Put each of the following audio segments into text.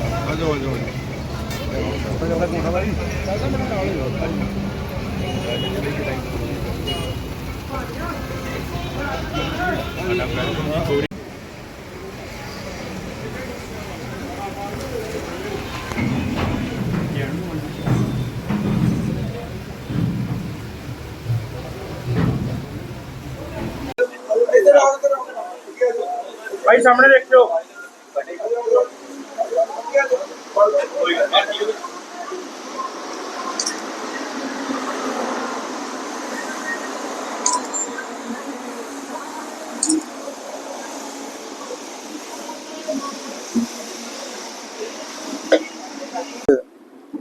ਆਜੋ ਆਜੋ ਪਹਿਲਾਂ ਤਾਂ ਕੋਠਾ ਵਾਲੀ ਪਹਿਲਾਂ ਮੈਨੂੰ ਨਾਲ ਹੀ ਰੋਕਾ ਜੀ भाई सामने देख लो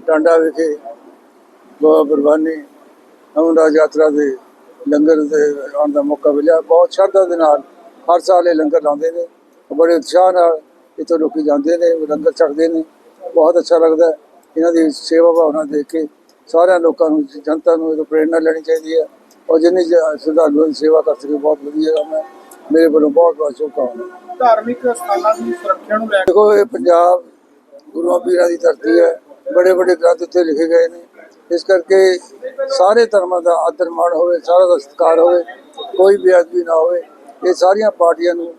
ਟਾਂਡਾ ਵਿਖੇ ਬਾਬਾ ਬਰਬਾਨੀ ਅਮਰਨਾਥ ਯਾਤਰਾ ਦੇ ਲੰਗਰ ਦੇ ਆਉਣ ਦਾ ਮੌਕਾ ਮਿਲਿਆ। ਬਹੁਤ ਸ਼ਰਧਾ ਦੇ ਨਾਲ ਹਰ ਸਾਲ ਇਹ ਲੰਗਰ ਲਾਉਂਦੇ ਨੇ। ਬੜੇ ਉਤਸ਼ਾਹ ਨਾਲ ਇੱਥੋਂ ਲੋਕੀ ਜਾਂਦੇ ਨੇ, ਲੰਗਰ ਛਕਦੇ ਨੇ। ਬਹੁਤ ਅੱਛਾ ਲੱਗਦਾ। ਇਹਨਾਂ ਦੀ ਸੇਵਾ ਭਾਵਨਾ ਦੇਖ ਕੇ ਸਾਰਿਆਂ ਲੋਕਾਂ ਨੂੰ ਜਨਤਾ ਨੂੰ ਇਹ ਪ੍ਰੇਰਣਾ ਲੈਣੀ ਚਾਹੀਦੀ ਹੈ। ਔਰ ਜਿੰਨੀ ਸ਼ਰਧਾਲੂਆਂ ਦੀ ਸੇਵਾ ਕਰ ਸਕੇ ਬਹੁਤ ਵਧੀਆ ਕੰਮ ਹੈ। ਮੇਰੇ ਵੱਲੋਂ ਬਹੁਤ ਬਹੁਤ ਸ਼ੁਭਕਾਮਨਾਵਾਂ। ਧਾਰਮਿਕ ਸਥਾਨਾਂ ਦੀ ਸੁਰੱਖਿਆ ਨੂੰ ਲੈ ਕੇ ਦੇਖੋ ਇਹ ਪੰਜਾਬ ਗੁਰੂਆਂ ਪੀਰਾਂ ਦੀ ਧਰਤੀ ਹੈ। ਬੜੇ ਬੜੇ ਗ੍ਰੰਥ ਇੱਥੇ ਲਿਖੇ ਗਏ ਨੇ। ਇਸ ਕਰਕੇ ਸਾਰੇ ਧਰਮਾਂ ਦਾ ਆਦਰ ਮਾਣ ਹੋਵੇ ਸਾਰਾ ਦਾ ਸਤਿਕਾਰ ਹੋਵੇ ਕੋਈ ਬੇਅਦਬੀ ਨਾ ਹੋਵੇ। ਇਹ ਸਾਰੀਆਂ ਪਾਰਟੀਆਂ ਨੂੰ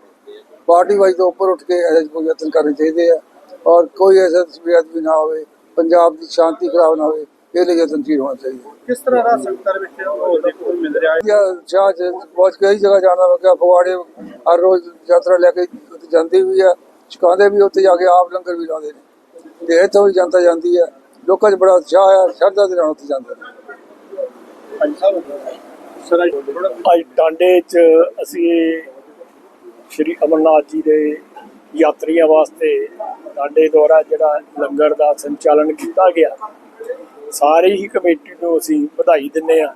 ਪਾਰਟੀ ਵਾਈਜ਼ ਤੋਂ ਉੱਪਰ ਉੱਠ ਕੇ ਇਹਦੇ ਕੋਈ ਯਤਨ ਕਰਨੇ ਚਾਹੀਦੇ ਆ। ਔਰ ਕੋਈ ਐਸਾ ਬੇਅਦਬੀ ਨਾ ਹੋਵੇ ਪੰਜਾਬ ਦੀ ਸ਼ਾਂਤੀ ਖਰਾਬ ਨਾ ਹੋਵੇ ਇਹ ਲਈ ਯਤਨਸ਼ੀਲ ਹੋਣਾ ਚਾਹੀਦਾ ਕਿਸ ਤਰ੍ਹਾਂ ਦਾ ਸੰਗਤਾਂ ਵਿੱਚ ਉਹ ਦੇਖੋ ਨੂੰ ਮਿਲ ਰਿਹਾ ਹੈ? ਜਾਂ ਸ਼ਾਹ ਬਹੁਤ ਕਈ ਜਗ੍ਹਾ ਜਾਣਾ ਕਿਹਾ ਫਗਵਾੜੇ ਹਰ ਰੋਜ਼ ਯਾਤਰਾ ਲੈ ਕੇ ਉੱਥੇ ਜਾਂਦੀ ਵੀ ਆ ਛਕਾਉਂਦੇ ਵੀ ਉੱਥੇ ਜਾ ਕੇ ਆਪ ਲੰਗਰ ਵੀ ਲਾਉਂਦੇ ਨੇ। ਤੇ ਇੱਥੋਂ ਵੀ ਜਨਤਾ ਜਾਂਦੀ ਹੈ ਲੋਕਾਂ 'ਚ ਬੜਾ ਉਤਸ਼ਾਹ ਆ ਸ਼ਰਧਾ ਦੇ ਨਾਲ ਉੱਥੇ ਜਾਂਦੇ ਨੇ। ਅੱਜ ਟਾਂਡੇ 'ਚ ਅਸੀਂ ਸ਼੍ਰੀ ਅਮਰਨਾਥ ਜੀ ਦੇ ਯਾਤਰੀਆਂ ਵਾਸਤੇ ਸਾਡੇ ਦੁਆਰਾ ਜਿਹੜਾ ਲੰਗਰ ਦਾ ਸੰਚਾਲਨ ਕੀਤਾ ਗਿਆ, ਸਾਰੇ ਹੀ ਕਮੇਟੀ ਨੂੰ ਅਸੀਂ ਵਧਾਈ ਦਿੰਦੇ ਆ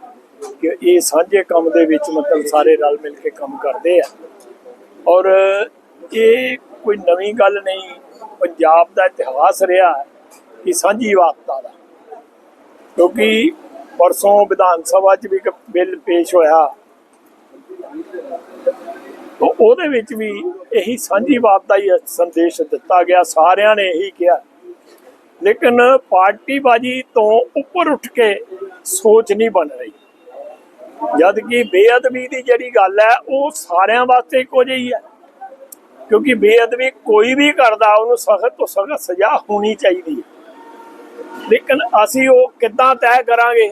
ਕਿ ਇਹ ਸਾਂਝੇ ਕੰਮ ਦੇ ਵਿੱਚ ਮਤਲਬ ਸਾਰੇ ਰਲ ਮਿਲ ਕੇ ਕੰਮ ਕਰਦੇ ਆ। ਔਰ ਇਹ ਕੋਈ ਨਵੀਂ ਗੱਲ ਨਹੀਂ, ਪੰਜਾਬ ਦਾ ਇਤਿਹਾਸ ਰਿਹਾ ਕਿ ਸਾਂਝੀ ਵਾਸਤਾ ਦਾ। ਕਿਉਂਕਿ ਪਰਸੋਂ ਵਿਧਾਨ ਸਭਾ 'ਚ ਵੀ ਇੱਕ ਬਿੱਲ ਪੇਸ਼ ਹੋਇਆ। ਉਹ- ਉਹਦੇ ਵਿੱਚ ਵੀ ਇਹੀ ਸਾਂਝੀ ਬਾਤ ਦਾ ਹੀ ਸੰਦੇਸ਼ ਦਿੱਤਾ ਗਿਆ, ਸਾਰਿਆਂ ਨੇ ਇਹੀ ਕਿਹਾ। ਲੇਕਿਨ ਪਾਰਟੀਬਾਜੀ ਤੋਂ ਉੱਪਰ ਉੱਠ ਕੇ ਸੋਚ ਨਹੀਂ ਬਣ ਰਹੀ। ਜਦ ਕਿ ਬੇਅਦਬੀ ਦੀ ਜਿਹੜੀ ਗੱਲ ਹੈ, ਉਹ ਸਾਰਿਆਂ ਵਾਸਤੇ ਇੱਕੋ ਜਿਹੀ ਹੈ। ਕਿਉਂਕਿ ਬੇਅਦਬੀ ਕੋਈ ਵੀ ਕਰਦਾ, ਉਹਨੂੰ ਸਖਤ ਤੋਂ ਸਖਤ ਸਜ਼ਾ ਹੋਣੀ ਚਾਹੀਦੀ ਹੈ। ਲੇਕਿਨ ਅਸੀਂ ਉਹ ਕਿੱਦਾਂ ਤੈਅ ਕਰਾਂਗੇ?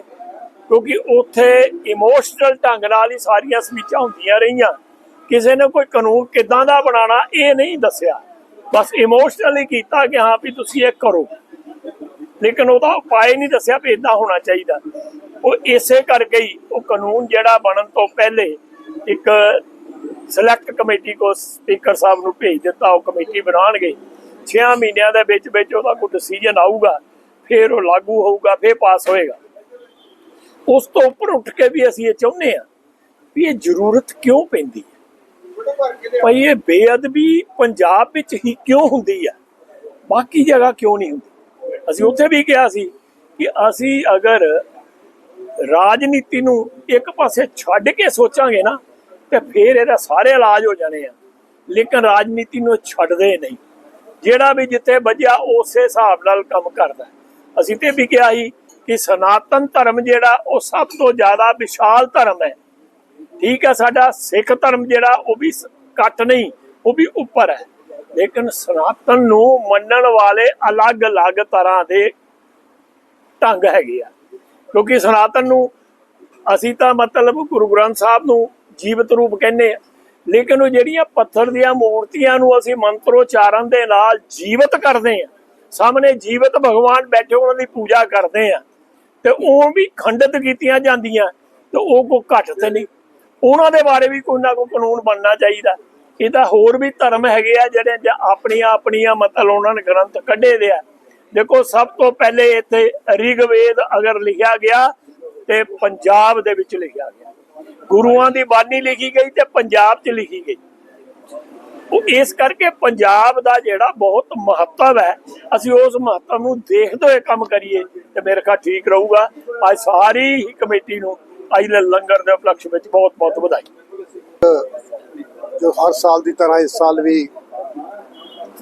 ਕਿਉਂਕਿ ਉੱਥੇ ਇਮੋਸ਼ਨਲ ਢੰਗ ਨਾਲ ਹੀ ਸਾਰੀਆਂ ਸਪੀਚਾਂ ਹੁੰਦੀਆਂ ਰਹੀਆਂ। ਕਿਸੇ ਨੇ ਕੋਈ ਕਾਨੂੰਨ ਕਿਦਾਂ ਦਾ ਬਣਾਉਣਾ, ਇਹ ਨਹੀਂ ਦੱਸਿਆ। ਬਸ ਇਮੋਸ਼ਨਲੀ ਕੀਤਾ ਕਿ ਹਾਂ ਵੀ ਤੁਸੀਂ ਇਹ ਕਰੋ। ਲੇਕਿਨ ਉਹਦਾ ਉਪਾਅ ਨਹੀਂ ਦੱਸਿਆ ਵੀ ਇਦਾਂ ਹੋਣਾ ਚਾਹੀਦਾ। ਉਹ ਇਸੇ ਕਰਕੇ ਹੀ ਉਹ ਕਾਨੂੰਨ ਜਿਹੜਾ ਬਣਨ ਤੋਂ ਪਹਿਲੇ ਇੱਕ ਸਿਲੈਕਟ ਕਮੇਟੀ ਕੋ ਸਪੀਕਰ ਸਾਹਿਬ ਨੂੰ ਭੇਜ ਦਿੱਤਾ, ਉਹ ਕਮੇਟੀ ਬਣਾਉਣਗੇ। 6 ਮਹੀਨਿਆਂ ਦੇ ਵਿੱਚ ਵਿੱਚ ਉਹਦਾ ਕੋਈ ਡਿਸੀਜਨ ਆਊਗਾ, ਫਿਰ ਉਹ ਲਾਗੂ ਹੋਊਗਾ, ਫਿਰ ਪਾਸ ਹੋਏਗਾ। ਉਸ ਤੋਂ ਉੱਪਰ ਉੱਠ ਕੇ ਵੀ ਅਸੀਂ ਇਹ ਚਾਹੁੰਦੇ ਆ ਵੀ ਇਹ ਜ਼ਰੂਰਤ ਕਿਉਂ ਪੈਂਦੀ? ਭਾਈ ਇਹ ਬੇਅਦਬੀ ਪੰਜਾਬ ਵਿੱਚ ਹੀ ਕਿਉਂ ਹੁੰਦੀ ਹੈ ਬਾਕੀ ਜਗ੍ਹਾ ਕਿਉਂ ਨਹੀਂ ਹੁੰਦੀ? ਅਸੀਂ ਉੱਥੇ ਵੀ ਕਿਹਾ ਸੀ ਕਿ ਅਸੀਂ ਅਗਰ ਰਾਜਨੀਤੀ ਨੂੰ ਇੱਕ ਪਾਸੇ ਛੱਡ ਕੇ ਸੋਚਾਂਗੇ ਨਾ, ਤੇ ਫਿਰ ਇਹਦਾ ਸਾਰੇ ਇਲਾਜ ਹੋ ਜਾਣੇ ਆ। ਲੇਕਿਨ ਰਾਜਨੀਤੀ ਨੂੰ ਛੱਡਦੇ ਨਹੀਂ। ਜਿਹੜਾ ਵੀ ਜਿੱਥੇ ਵੱਜਿਆ, ਉਸੇ ਹਿਸਾਬ ਨਾਲ ਕੰਮ ਕਰਦਾ। ਅਸੀਂ ਤੇ ਵੀ ਕਿਹਾ ਸੀ ਕਿ ਸਨਾਤਨ ਧਰਮ ਜਿਹੜਾ, ਉਹ ਸਭ ਤੋਂ ਜ਼ਿਆਦਾ ਵਿਸ਼ਾਲ ਧਰਮ ਹੈ। ਠੀਕ ਹੈ ਸਾਡਾ ਸਿੱਖ ਧਰਮ ਜਿਹੜਾ ਉਹ ਵੀ ਸ- ਘੱਟ ਨਹੀਂ, ਉਹ ਵੀ ਉੱਪਰ ਹੈ। ਲੇਕਿਨ ਸਨਾਤਨ ਨੂੰ ਮੰਨਣ ਵਾਲੇ ਅਲੱਗ-ਅਲੱਗ ਤਰ੍ਹਾਂ ਦੇ ਢੰਗ ਹੈਗੇ ਆ। ਕਿਉਂਕਿ ਸਨਾਤਨ ਨੂੰ ਅਸੀਂ ਤਾਂ ਮਤਲਬ ਗੁਰੂ ਗ੍ਰੰਥ ਸਾਹਿਬ ਨੂੰ ਜੀਵਤ ਰੂਪ ਕਹਿੰਦੇ ਆ। ਲੇਕਿਨ ਉਹ ਜਿਹੜੀਆਂ ਪੱਥਰ ਦੀਆਂ ਮੂਰਤੀਆਂ ਨੂੰ ਅਸੀਂ ਮੰਤਰੋਚਾਰਨ ਦੇ ਨਾਲ ਜੀਵਤ ਕਰਦੇ ਆ, ਸਾਹਮਣੇ ਜੀਵਤ ਭਗਵਾਨ ਬੈਠੇ ਉਹਨਾਂ ਦੀ ਪੂਜਾ ਕਰਦੇ ਆ, ਤੇ ਉਹ ਵੀ ਖੰਡਿਤ ਕੀਤੀਆਂ ਜਾਂਦੀਆਂ, ਤੇ ਉਹ ਕੋ ਘੱਟ ਤੇ ਨਹੀਂ। ਉਹਨਾਂ ਦੇ ਬਾਰੇ ਵੀ ਕੋਈ ਨਾ ਕੋਈ ਕਾਨੂੰਨ ਬਣਨਾ ਚਾਹੀਦਾ। ਇਹਦਾ ਹੋਰ ਵੀ ਧਰਮ ਹੈਗੇ ਆ ਜਿਹੜੇ ਆਪਣੀਆਂ ਆਪਣੀਆਂ ਮਤਲਬ ਉਹਨਾਂ ਨੇ ਗ੍ਰੰਥ ਕੱਢੇ ਦੇ ਆ। ਦੇਖੋ, ਸਭ ਤੋਂ ਪਹਿਲੇ ਇੱਥੇ ਰਿਗਵੇਦ ਅਗਰ ਲਿਖਿਆ ਗਿਆ ਤੇ ਪੰਜਾਬ ਦੇ ਵਿੱਚ ਲਿਖਿਆ ਗਿਆ। ਗੁਰੂਆਂ ਦੀ ਬਾਣੀ ਲਿਖੀ ਗਈ ਤੇ ਪੰਜਾਬ 'ਚ ਲਿਖੀ ਗਈ। ਉਹ ਇਸ ਕਰਕੇ ਪੰਜਾਬ ਦਾ ਜਿਹੜਾ ਬਹੁਤ ਮਹੱਤਵ ਹੈ। ਅਸੀਂ ਉਸ ਮਹੱਤਵ ਨੂੰ ਦੇਖਦੇ ਹੋਏ ਕੰਮ ਕਰੀਏ ਤੇ ਮੇਰੇ ਖਿਆਲ ਠੀਕ ਰਹੂਗਾ। ਅੱਜ ਸਾਰੀ ਹੀ ਕਮੇਟੀ ਨੂੰ ਦੇ ਲੰਗਰ ਦੇ ਉਪਲਕਸ਼ ਵਿੱਚ ਬਹੁਤ ਬਹੁਤ ਵਧਾਈ। ਜੋ ਹਰ ਸਾਲ ਦੀ ਤਰ੍ਹਾਂ ਇਸ ਸਾਲ ਵੀ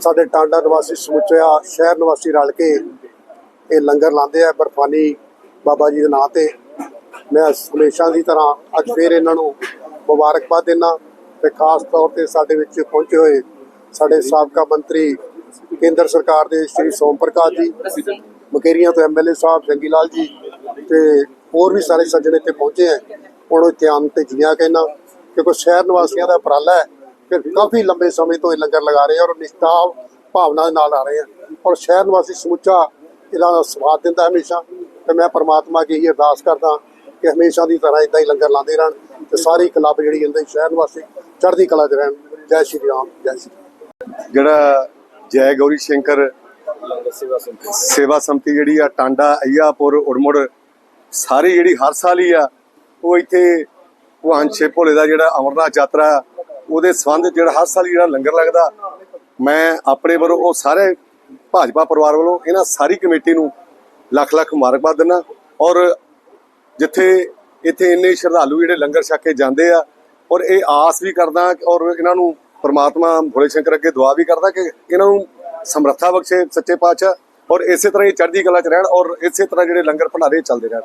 ਸਾਡੇ ਟਾਂਡਾ ਨਿਵਾਸੀ ਸਮੁੱਚਾ ਸ਼ਹਿਰ ਨਿਵਾਸੀ ਰਲ ਕੇ ਇਹ ਲੰਗਰ ਲਾਉਂਦੇ ਆ ਬਰਫਾਨੀ ਬਾਬਾ ਜੀ ਦੇ ਨਾਂ ਤੇ। ਮੈਂ ਹਮੇਸ਼ਾ ਦੀ ਤਰ੍ਹਾਂ ਅੱਜ ਫੇਰ ਇਹਨਾਂ ਨੂੰ ਮੁਬਾਰਕਬਾਦ ਦਿੰਦਾ ਤੇ ਖਾਸ ਤੌਰ ਤੇ ਸਾਡੇ ਵਿੱਚ ਪਹੁੰਚੇ ਹੋਏ ਸਾਡੇ ਸਾਬਕਾ ਮੰਤਰੀ ਕੇਂਦਰ ਸਰਕਾਰ ਦੇ ਸ਼੍ਰੀ ਸੋਮ ਪ੍ਰਕਾਸ਼ ਜੀ ਮਕੇਰੀਆਂ ਤੋਂ ਐਮਐਲਏ ਸਾਹਿਬ ਜੰਗੀ ਲਾਲ ਜੀ ਤੇ ਹੋਰ ਵੀ ਸਾਰੇ ਸੱਜਣ ਇੱਥੇ ਪਹੁੰਚੇ ਹੈ। ਉਹਨਾਂ ਧਿਆਨ ਤੇ ਜੀਆਂ ਕਹਿਣਾ ਕਿਉਂਕਿ ਸ਼ਹਿਰ ਨਿਵਾਸੀਆਂ ਦਾ ਉਪਰਾਲਾ ਹੈ। ਕਿ ਕਾਫੀ ਲੰਬੇ ਸਮੇਂ ਤੋਂ ਇਹ ਲੰਗਰ ਲਗਾ ਰਹੇ ਆ ਔਰ ਨਿਸ਼ਠਾ ਭਾਵਨਾ ਦੇ ਨਾਲ ਆ ਰਹੇ ਆ ਔਰ ਸ਼ਹਿਰ ਨਿਵਾਸੀ ਸਮੁੱਚਾ ਇਹਨਾਂ ਦਾ ਸਵਾਦ ਦਿੰਦਾ ਹਮੇਸ਼ਾ। ਤੇ ਮੈਂ ਪਰਮਾਤਮਾ ਅੱਗੇ ਹੀ ਅਰਦਾਸ ਕਰਦਾ ਕਿ ਹਮੇਸ਼ਾ ਦੀ ਤਰ੍ਹਾਂ ਇਦਾਂ ਹੀ ਲੰਗਰ ਲਾਉਂਦੇ ਰਹਿਣ ਤੇ ਸਾਰੀ ਕਲੱਬ ਜਿਹੜੀ ਇਹਦੇ ਸ਼ਹਿਰ ਨਿਵਾਸੀ ਚੜ੍ਹਦੀ ਕਲਾ 'ਚ ਰਹਿਣ। ਜੈ ਸ਼੍ਰੀ ਰਾਮ ਜੈ ਸ਼੍ਰੀ ਜਿਹੜਾ ਜੈ ਗੌਰੀ ਸ਼ੰਕਰ ਸੇਵਾ ਸੰਮਤੀ ਜਿਹੜੀ ਆ ਟਾਂਡਾ ਅਈਆਪੁਰ ਉੜਮੁੜ ਸਾਰੀ ਜਿਹੜੀ ਹਰ ਸਾਲ ਹੀ ਆ, ਉਹ ਇੱਥੇ ਭਗਵਾਨ ਛੇ ਭੋਲੇ ਦਾ ਜਿਹੜਾ ਅਮਰਨਾਥ ਯਾਤਰਾ, ਉਹਦੇ ਸੰਬੰਧ ਜਿਹੜਾ ਹਰ ਸਾਲ ਜਿਹੜਾ ਲੰਗਰ ਲੱਗਦਾ, ਮੈਂ ਆਪਣੇ ਵੱਲੋਂ ਉਹ ਸਾਰੇ ਭਾਜਪਾ ਪਰਿਵਾਰ ਵੱਲੋਂ ਇਹਨਾਂ ਸਾਰੀ ਕਮੇਟੀ ਨੂੰ ਲੱਖ ਲੱਖ ਮੁਬਾਰਕਬਾਦ ਦਿੰਦਾ ਔਰ ਜਿੱਥੇ ਇੱਥੇ ਇੰਨੇ ਸ਼ਰਧਾਲੂ ਜਿਹੜੇ ਲੰਗਰ ਛਕ ਕੇ ਜਾਂਦੇ ਆ, ਔਰ ਇਹ ਆਸ ਵੀ ਕਰਦਾ ਔਰ ਇਹਨਾਂ ਨੂੰ ਪਰਮਾਤਮਾ ਭੋਲੇ ਸ਼ੰਕਰ ਅੱਗੇ ਦੁਆ ਵੀ ਕਰਦਾ ਕਿ ਇਹਨਾਂ ਨੂੰ ਸਮਰੱਥਾ ਬਖਸ਼ੇ ਸੱਚੇ ਪਾਤਸ਼ਾਹ ਔਰ ਇਸੇ ਤਰ੍ਹਾਂ ਹੀ ਚੜ੍ਹਦੀ ਕਲਾ ਚ ਰਹਿਣ ਔਰ ਇਸੇ ਤਰ੍ਹਾਂ ਜਿਹੜੇ ਲੰਗਰ ਭੰਡਾਰੇ ਚੱਲਦੇ ਰਹਿਣ।